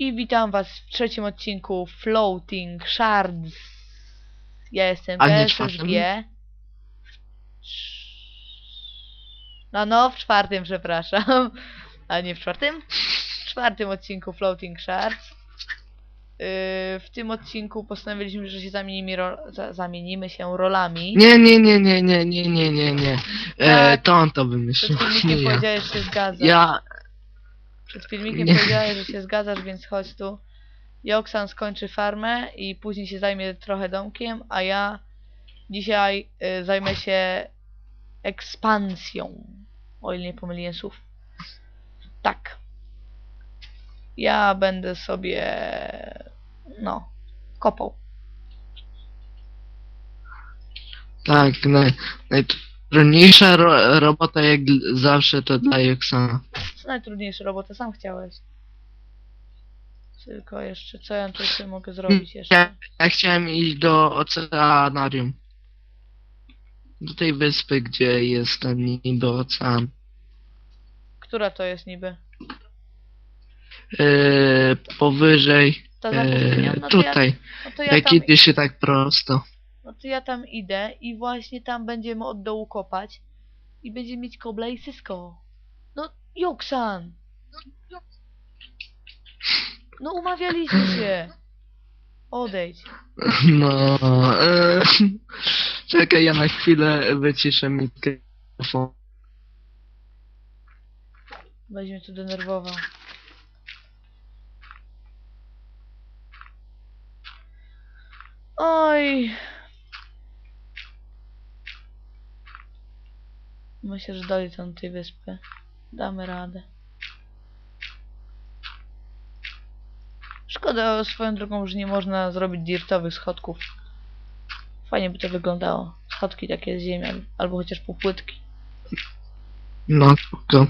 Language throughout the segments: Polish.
I witam was w trzecim odcinku Floating Shards. Ja jestem A nie PSSG. No no, w czwartym przepraszam. A nie w czwartym? W czwartym odcinku Floating Shards. Yy, w tym odcinku postanowiliśmy, że się zamienimy, ro za zamienimy się rolami. Nie, nie, nie, nie, nie, nie, nie, nie, nie. E, Tak. to on to Przed wymyślił. filmikiem Nie ja. powiedziałeś, że się zgadzasz. Ja, Przed filmikiem Nie. powiedziałeś, że się zgadzasz, więc chodź tu. Joksan skończy farmę i później się zajmie trochę domkiem, a ja dzisiaj y, zajmę się ekspansją. O ile nie pomyliłem słów. Tak. Ja będę sobie no, kopał. tak, naj, najtrudniejsza ro, robota jak zawsze to dla Juxana. Co najtrudniejsze robotę sam chciałeś. Tylko jeszcze, co ja tu jeszcze mogę zrobić jeszcze? Ja, ja chciałem iść do oceanarium. Do tej wyspy, gdzie jest ten niby ocean. Która to jest niby? E, powyżej, Ta e, No to ja, tutaj. no to ja Jak tam, idzie się tak prosto. No to ja tam idę i właśnie tam będziemy od dołu kopać i będziemy mieć kobla i sysko. No, Joksan! No umawialiśmy się. Odejdź. No, e, czekaj, ja na chwilę wyciszę mikrofon. Weź mnie tu denerwował. Oj. Myślę, że dalej tam tej wyspy. Damy radę. Szkoda swoją drogą, że nie można zrobić dirtowych schodków. Fajnie by to wyglądało. Schodki takie z ziemi, al- albo chociaż półpłytki. No, to.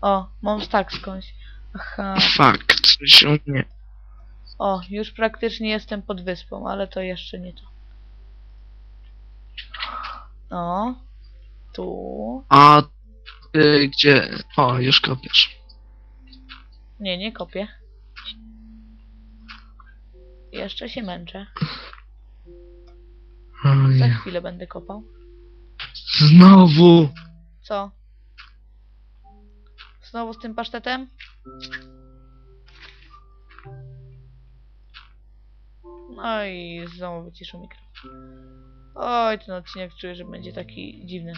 O, mam stack skądś. Aha. Coś u mnie. O, już praktycznie jestem pod wyspą, ale to jeszcze nie to. O, tu. A ty gdzie? O, już kopiesz. Nie, nie kopię. Jeszcze się męczę. Za Oj, chwilę będę kopał. Znowu! Co? Znowu z tym pasztetem? No i znowu wyciszył mikrofon. Oj, ten odcinek czuję, że będzie taki dziwny.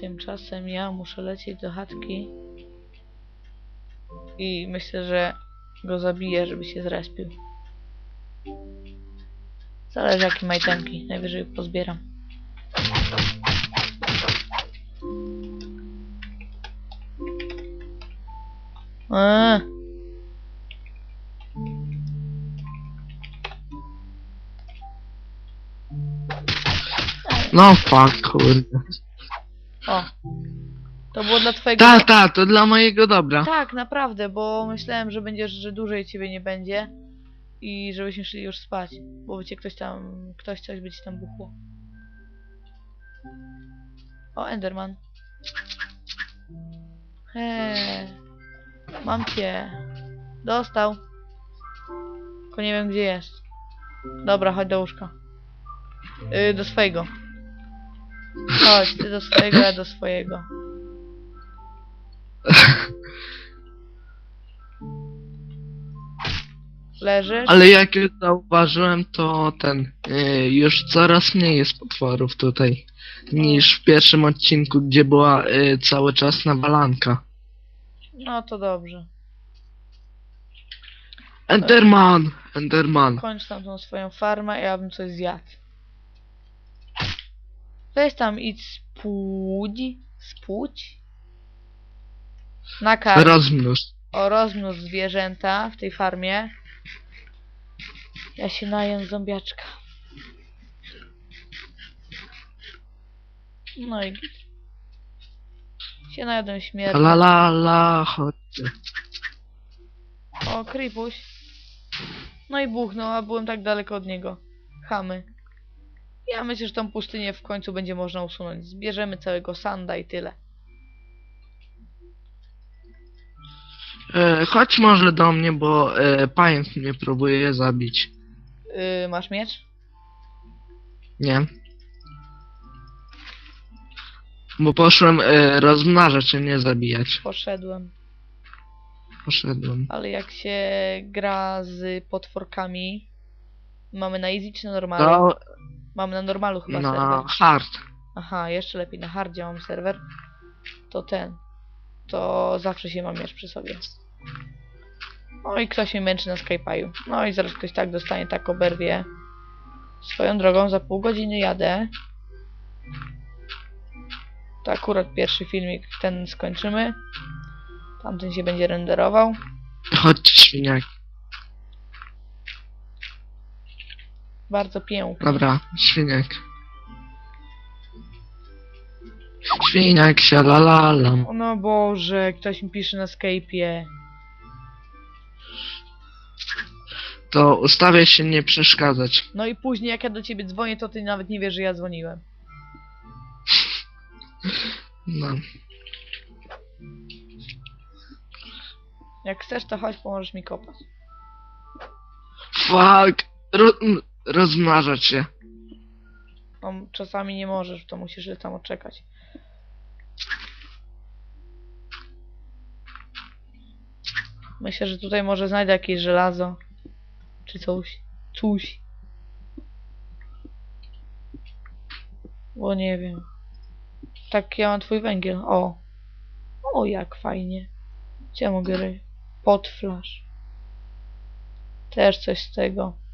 Tymczasem ja muszę lecieć do chatki. I myślę, że go zabiję, żeby się zrespił. Zależy jakie ma itemki. Najwyżej pozbieram. Eee. No fuck, kurde. O. To było dla twojego... Ta, ta, to dla mojego dobra. Tak, naprawdę, bo myślałem, że będziesz, że dłużej ciebie nie będzie i żebyśmy szli już spać, bo by cię ktoś tam, ktoś coś by ci tam buchło. O, Enderman. He, mam cię. Dostał. Tylko nie wiem gdzie jest. Dobra, chodź do łóżka. Yy, do swojego. Chodź, ty do swojego, ja do swojego. Leżysz? Ale jak już zauważyłem, to ten, y, już coraz mniej jest potworów tutaj. Niż w pierwszym odcinku, gdzie była y, cały czas nawalanka. No to dobrze. Enderman! Enderman. Kończ tam tą swoją farmę, ja bym coś zjadł. Weź tam idź spłudź. Spłudź? Nakarm. Rozmnóż. O, rozmnóż zwierzęta w tej farmie. Ja się najem zombiaczka. No i git. Się najadę śmierci. La la la, chodźcie. O, Kripuś. No i buchnął, a byłem tak daleko od niego. Chamy. Ja myślę, że tą pustynię w końcu będzie można usunąć. Zbierzemy całego sanda i tyle. E, chodź może do mnie, bo e, pająk mnie próbuje zabić. Yy, masz miecz? Nie? Bo poszłem e, rozmnażać, a nie zabijać. Poszedłem. Poszedłem. Ale jak się gra z potworkami, mamy na easy czy na normalu? No, Mamy na normalu chyba na serwer. hard. Aha, jeszcze lepiej na hardzie mam serwer. To ten. To zawsze się mam miecz przy sobie. No i ktoś mnie męczy na Skype'u. No i zaraz ktoś tak dostanie, tak oberwie. Swoją drogą, za pół godziny jadę. To akurat pierwszy filmik, ten skończymy. Tamten się będzie renderował. Chodź świniak. Bardzo pięknie. Dobra, świniak. Świniak się la la la. O no Boże, ktoś mi pisze na Skype'ie. To ustawię się nie przeszkadzać. No i później jak ja do ciebie dzwonię, to ty nawet nie wiesz, że ja dzwoniłem. No. Jak chcesz, to chodź, pomożesz mi kopać. Fuck. Ro rozmnażać się. No, czasami nie możesz, to musisz tam odczekać. Myślę, że tutaj może znajdę jakieś żelazo. Czy coś. Coś. Bo nie wiem. Tak, ja mam twój węgiel. O. O, jak fajnie. Gdzie mogę? Pod flash. Też coś z tego.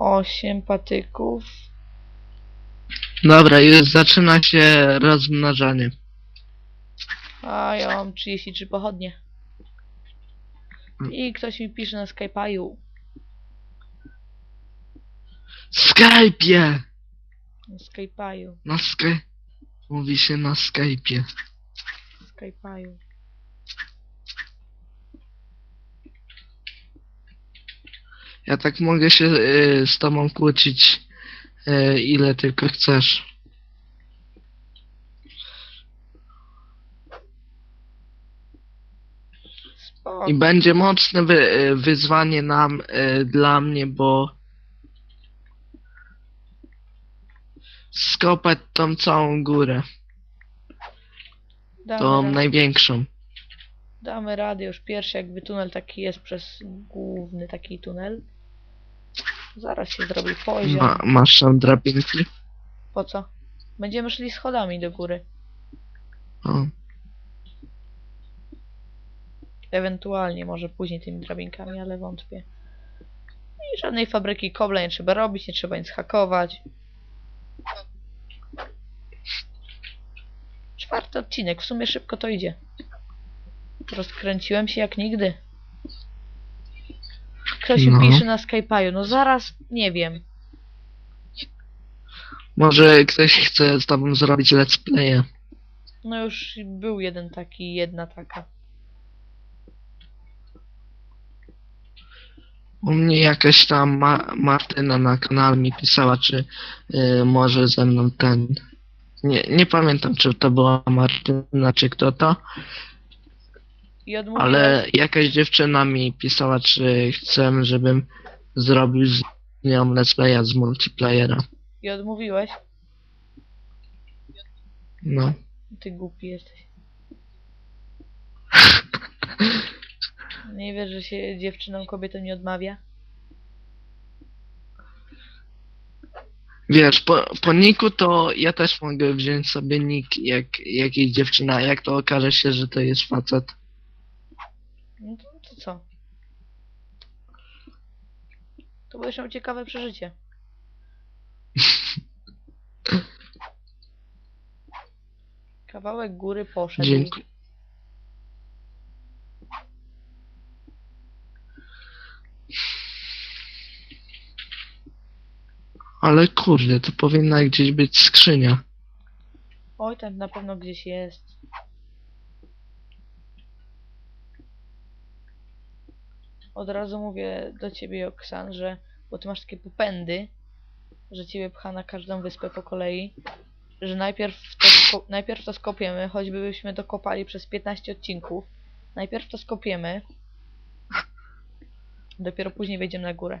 Osiem patyków. Dobra, już zaczyna się rozmnażanie. A ja mam 33 pochodnie. I ktoś mi pisze na Skype'u. Skype'ie! Na Skype'u. Na Sky... Mówi się na Skype'ie. Skype'u. Ja tak mogę się y, z tobą kłócić y, ile tylko chcesz. Spoko. I będzie mocne wy, y, wyzwanie nam y, dla mnie, bo skopać tą całą górę, Damy, tą radę. największą. Damy radę już pierwszy jakby tunel taki jest przez główny taki tunel. Zaraz się zrobi poziom. Ma, masz tam drabinki? Po co? Będziemy szli schodami do góry. O. Ewentualnie może później tymi drabinkami, ale wątpię. I żadnej fabryki kobla nie trzeba robić, nie trzeba nic hakować. Czwarty odcinek, w sumie szybko to idzie. Rozkręciłem się jak nigdy. Ktoś mi No. pisze na Skype'u, no zaraz, nie wiem. Może ktoś chce z tobą zrobić let's playa. No już był jeden taki, jedna taka. U mnie jakaś tam Ma Martyna na kanale mi pisała, czy y, może ze mną ten... Nie, nie pamiętam, czy to była Martyna, czy kto to, I odmówiłem. ale jakaś dziewczyna mi pisała, czy chcę, żebym zrobił z nią let's playa z multiplayera. I odmówiłeś? No. Ty głupi jesteś. Nie wiesz, że się dziewczynom kobietom nie odmawia? Wiesz, po, po niku to ja też mogę wziąć sobie nick jak jakiejś dziewczyna, jak to okaże się, że to jest facet. No to, to co? To będziesz miał ciekawe przeżycie. Kawałek góry poszedł. Dziękuję. Ale kurde, to powinna gdzieś być skrzynia. Oj, tam na pewno gdzieś jest. Od razu mówię do ciebie, Oksan, że bo ty masz takie popędy, że ciebie pcha na każdą wyspę po kolei. Że najpierw to, najpierw to skopiemy, choćbyśmy to kopali przez 15 odcinków. Najpierw to skopiemy. Dopiero później wejdziemy na górę.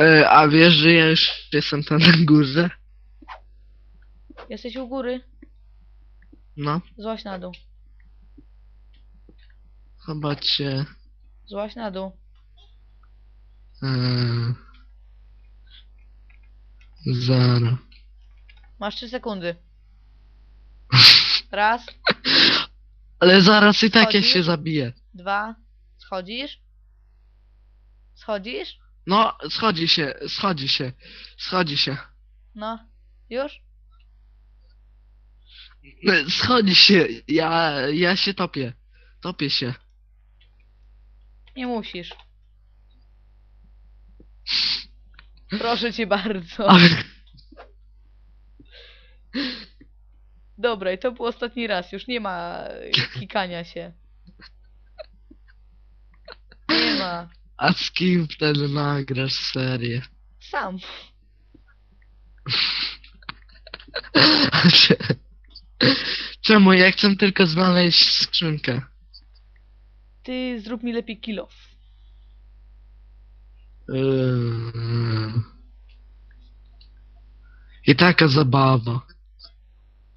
E, a wiesz, że ja już jestem tam na górze? Jesteś u góry? No, Złaś na dół. chyba cię... Złaś na dół. E, zara. Masz 3 sekundy. Raz, Ale zaraz i tak ja się zabiję. dwa. Schodzisz? Schodzisz? No, schodzi się, schodzi się, schodzi się. No. Już? Schodzi się, ja, ja się topię. Topię się. Nie musisz. Proszę cię bardzo. Ale, Dobra, i to był ostatni raz. Już nie ma kikania się. Nie ma. a z kim wtedy nagrasz serię? Sam. Czemu? Ja chcę tylko znaleźć skrzynkę. Ty zrób mi lepiej kilof. Yy. I taka zabawa.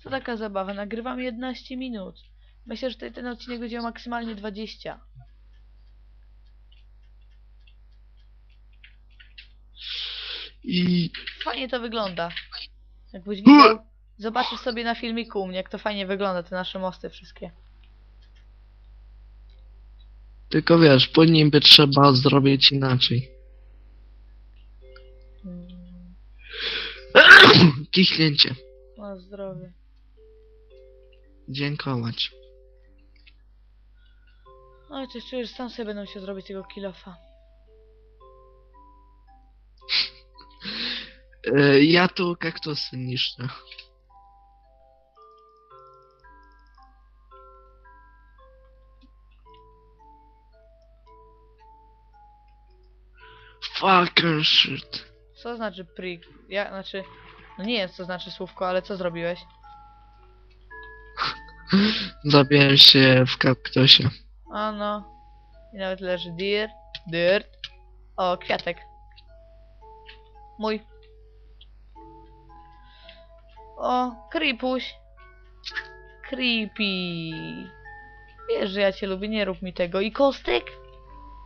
Co taka zabawa? Nagrywam 11 minut. Myślę, że tutaj ten odcinek będzie miał maksymalnie 20. I Fajnie to wygląda. Jakbyś widział, zobaczysz sobie na filmiku u mnie, jak to fajnie wygląda, te nasze mosty wszystkie. Tylko wiesz, nim by trzeba zrobić inaczej. Mm, Kichnięcie. Na zdrowie. Dziękować. Oj, coś czuję, że sam sobie będę musiał zrobić tego kilofa. Yy, ja tu kaktusy niszczę. Fucking shit. Co znaczy prik? Ja, znaczy... No nie wiem, co znaczy słówko, ale co zrobiłeś? Zabiłem się w kaktusie. A no. I nawet leży dirt, dirt. O, kwiatek. Mój. O, Kripuś. Creepy. Wiesz, że ja cię lubię, nie rób mi tego. I kostek?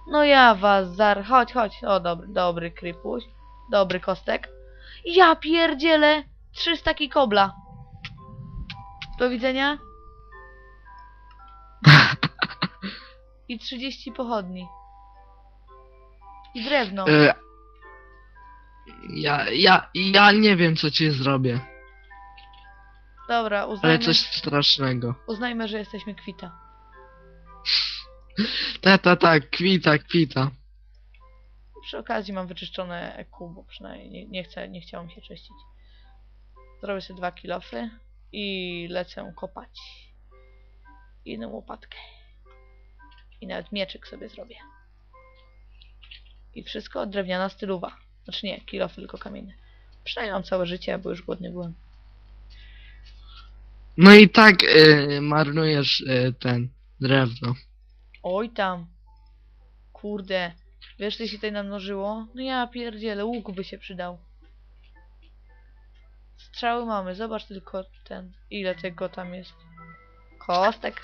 No ja was zar... Chodź, chodź. O, dobry, dobry Kripuś. Dobry kostek. Ja pierdzielę! 300 kobla. Do widzenia. I 30 pochodni. I drewno. E, ja, ja, ja nie wiem co ci zrobię, Dobra, ale uznajmy, coś strasznego. uznajmy, że jesteśmy kwita. Ta, ta, ta, kwita, kwita. Przy okazji mam wyczyszczone EQ, bo przynajmniej nie, nie, chcę, nie chciało mi się czyścić. Zrobię sobie dwa kilofy i lecę kopać. I jedną łopatkę. I nawet mieczyk sobie zrobię. I wszystko drewniana styluwa. Znaczy nie, kilofy tylko kamienne. Przynajmniej mam całe życie, bo już głodny byłem. No i tak e, marnujesz e, ten drewno. Oj tam. Kurde. Wiesz, co się tutaj namnożyło? No ja pierdzielę, łuk by się przydał. Strzały mamy, zobacz tylko ten, ile tego tam jest. Kostek.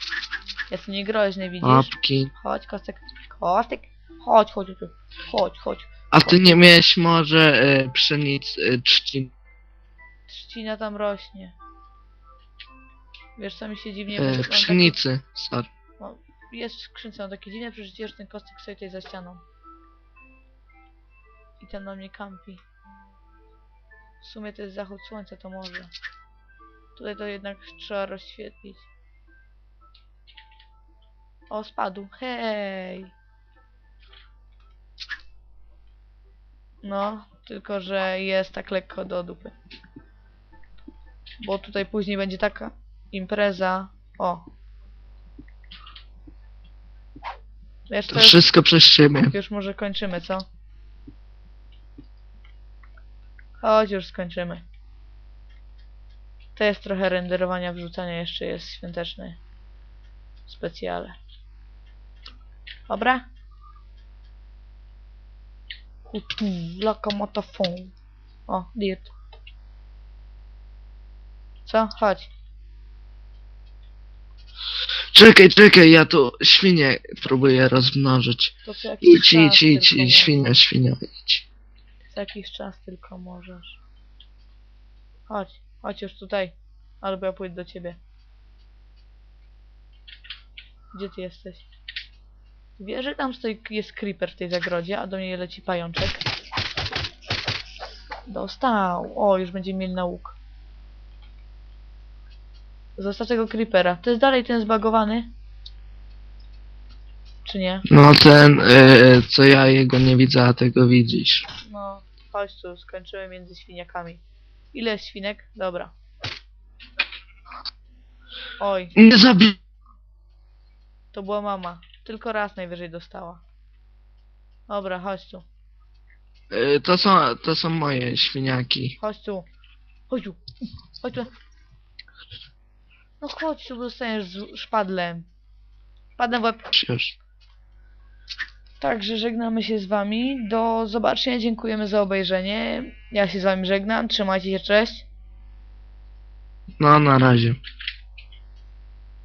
Jest niegroźny, widzisz? Łapki. Chodź, kostek. Kostek. Chodź, chodź, chodź. Chodź, chodź. A ty nie miałeś może e, pszenic, e, trzcin, Trzcina tam rośnie. Wiesz, co mi się dziwnie... mam takie- pszenicy, sorry. Jest w skrzynce, mam takie dziwne przeżycie, że ten kostek stoi tutaj za ścianą. I tam na mnie kampi. W sumie to jest zachód słońca, to może. Tutaj to jednak trzeba rozświetlić. O, spadł. Hej! No, tylko że jest tak lekko do dupy. Bo tutaj później będzie taka impreza. O. Wiesz, To to już, wszystko przez ciebie. już może kończymy, co? Chodź, już skończymy. To jest trochę renderowania, wrzucania, jeszcze jest świąteczny specjale. Dobra? Kutu. O, dirt. Co? Chodź. Czekaj, czekaj, ja tu świnię próbuję rozmnożyć. To co jakiś Idź, idź, czas idź, tylko idź, świnia, świnia, idź. Co jakiś czas tylko możesz. Chodź, chodź już tutaj. Albo ja pójdę do ciebie. Gdzie ty jesteś? Wiesz, że tam stoi, jest creeper w tej zagrodzie, a do mnie leci pajączek. Dostał. O, już będziemy mieli na łuk. Zostaw tego creepera. To jest dalej ten zbagowany? Czy nie? No ten, y, co ja jego nie widzę, a tego widzisz. No, chodź tu, skończymy między świniakami. Ile jest świnek? Dobra. Oj, Nie zabij... to była mama. Tylko raz najwyżej dostała. Dobra, chodź tu. Y, to są, to są moje świniaki. Chodź tu. Chodź tu. Chodź tu. No chodź tu, dostaniesz z szpadlem. Szpadlem w łeb. Już. Także żegnamy się z wami. Do zobaczenia. Dziękujemy za obejrzenie. Ja się z wami żegnam. Trzymajcie się. Cześć. No, na razie.